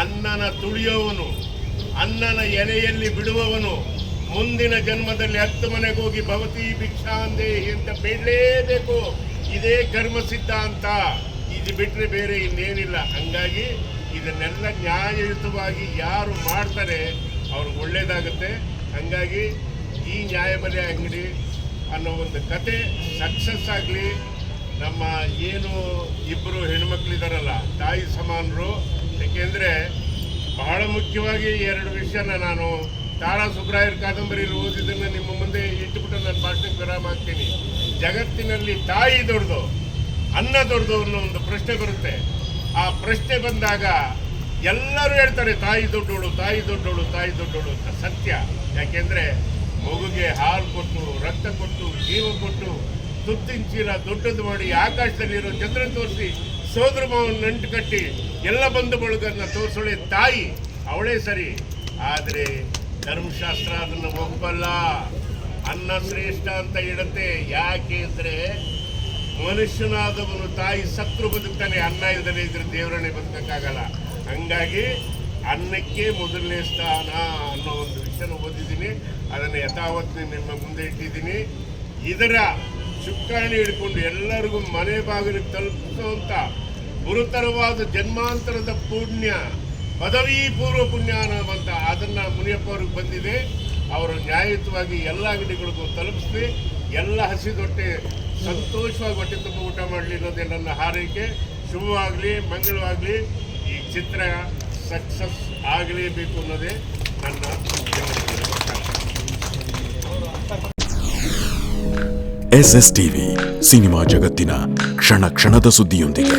ಅನ್ನನ ತುಳಿಯುವವನು ಅನ್ನನ ಎಲೆಯಲ್ಲಿ ಬಿಡುವವನು, ಮುಂದಿನ ಜನ್ಮದಲ್ಲಿ ಹತ್ತು ಮನೆಗೆ ಹೋಗಿ ಭವತಿ ಭಿಕ್ಷಾಂದೇಹಿ ಅಂತ ಬೇಡಲೇಬೇಕು. ಇದೇ ಕರ್ಮ ಸಿದ್ಧಾಂತ. ಇದು ಬಿಟ್ಟರೆ ಬೇರೆ ಇನ್ನೇನಿಲ್ಲ. ಹಂಗಾಗಿ ಇದನ್ನೆಲ್ಲ ನ್ಯಾಯಯುತವಾಗಿ ಯಾರು ಮಾಡ್ತಾರೆ ಅವ್ರಿಗೆ ಒಳ್ಳೇದಾಗುತ್ತೆ. ಹಂಗಾಗಿ ಈ ನ್ಯಾಯಬೆಲೆ ಅಂಗಡಿ ಅನ್ನೋ ಒಂದು ಕತೆ ಸಕ್ಸಸ್ ಆಗಲಿ. ನಮ್ಮ ಏನು ಇಬ್ಬರು ಹೆಣ್ಮಕ್ಳಿದಾರಲ್ಲ ತಾಯಿ ಸಮಾನರು. ಏಕೆಂದರೆ ಬಹಳ ಮುಖ್ಯವಾಗಿ ಎರಡು ವಿಷಯನ ನಾನು ತಾರಾ ಸುಬ್ರಾಯರ್ ಕಾದಂಬರಿ ಓದಿದ್ದನ್ನು ನಿಮ್ಮ ಮುಂದೆ ಇಟ್ಟುಬಿಟ್ಟು ನಾನು ಭಾಷಣಕ್ಕೆ ವಿರಾಮ ಹಾಕ್ತೀನಿ. ಜಗತ್ತಿನಲ್ಲಿ ತಾಯಿ ದೊಡ್ಡದು, ಅನ್ನ ದೊಡ್ಡದು ಅನ್ನೋ ಒಂದು ಪ್ರಶ್ನೆ ಬರುತ್ತೆ. ಆ ಪ್ರಶ್ನೆ ಬಂದಾಗ ಎಲ್ಲರೂ ಹೇಳ್ತಾರೆ, ತಾಯಿ ದೊಡ್ಡೋಳು ತಾಯಿ ದೊಡ್ಡೋಳು ತಾಯಿ ದೊಡ್ಡೋಳು ಅಂತ ಸತ್ಯ. ಯಾಕೆಂದರೆ ಮಗುಗೆ ಹಾಲು ಕೊಟ್ಟು, ರಕ್ತ ಕೊಟ್ಟು, ಜೀವ ಕೊಟ್ಟು, ತುತ್ತಿನ ಚೀಲ ದೊಡ್ಡದು ಮಾಡಿ ಆಕಾಶದಲ್ಲಿರೋ ಚಂದ್ರ ತೋರಿಸಿ ಸೋದರ ನಂಟು ಕಟ್ಟಿ ಎಲ್ಲ ಬಂಧು ಬಳಗನ್ನ ತೋರಿಸೋಳೆ ತಾಯಿ, ಅವಳೇ ಸರಿ. ಆದರೆ ಧರ್ಮಶಾಸ್ತ್ರ ಅದನ್ನು ಒಪ್ಪಲ್ಲ. ಅನ್ನ ಶ್ರೇಷ್ಠ ಅಂತ ಇಡುತ್ತೆ ಯಾಕೆ ಅಂದರೆ ಮನುಷ್ಯನಾದವನು ತಾಯಿ ಸತ್ರು ಬದುಕ್ತಾನೆ, ಅನ್ನ ಇಲ್ಲದೆ ಇದ್ರೆ ದೇವರನ್ನೇ ಬದುಕಕ್ಕಾಗಲ್ಲ. ಹಂಗಾಗಿ ಅನ್ನಕ್ಕೆ ಮೊದಲನೇ ಸ್ಥಾನ ಅನ್ನೋ ಒಂದು ವಿಷಯನ ಓದಿದ್ದೀನಿ. ಅದನ್ನು ಯಥಾವತ್ ನಿಮ್ಮ ಮುಂದೆ ಇಟ್ಟಿದ್ದೀನಿ. ಇದರ ಚುಕ್ಕಾಣಿ ಹಿಡ್ಕೊಂಡು ಎಲ್ಲರಿಗೂ ಮನೆ ಬಾಗಿಲಿಗೆ ತಲುಪಿಸುವಂತ ಗುರುತರವಾದ ಜನ್ಮಾಂತರದ ಪುಣ್ಯ ಪದವಿ ಪೂರ್ವ ಪುಣ್ಯ ಅನ್ನುವಂಥ ಅದನ್ನ ಮುನಿಯಪ್ಪ ಅವ್ರಿಗೆ ಬಂದಿದೆ. ಅವರು ನ್ಯಾಯಯುತವಾಗಿ ಎಲ್ಲ ಅಂಗಡಿಗಳಿಗೂ ತಲುಪಿಸಿ ಎಲ್ಲ ಹಸಿದೊಟ್ಟೆ ಸಂತೋಷವಾಗಿ ಹೊಟ್ಟೆ ತುಂಬ ಊಟ ಮಾಡಲಿ ಅನ್ನೋದೇ ನನ್ನ ಹಾರೈಕೆ. ಶುಭವಾಗಲಿ, ಮಂಗಳವಾಗಲಿ. ಈ ಚಿತ್ರ ಸಕ್ಸಸ್ ಆಗಲೇಬೇಕು ಅನ್ನೋದೇ ನನ್ನ ಎಸ್ ಎಸ್ ಟಿವಿ ಸಿನಿಮಾ ಜಗತ್ತಿನ ಕ್ಷಣ ಕ್ಷಣದ ಸುದ್ದಿಯೊಂದಿಗೆ.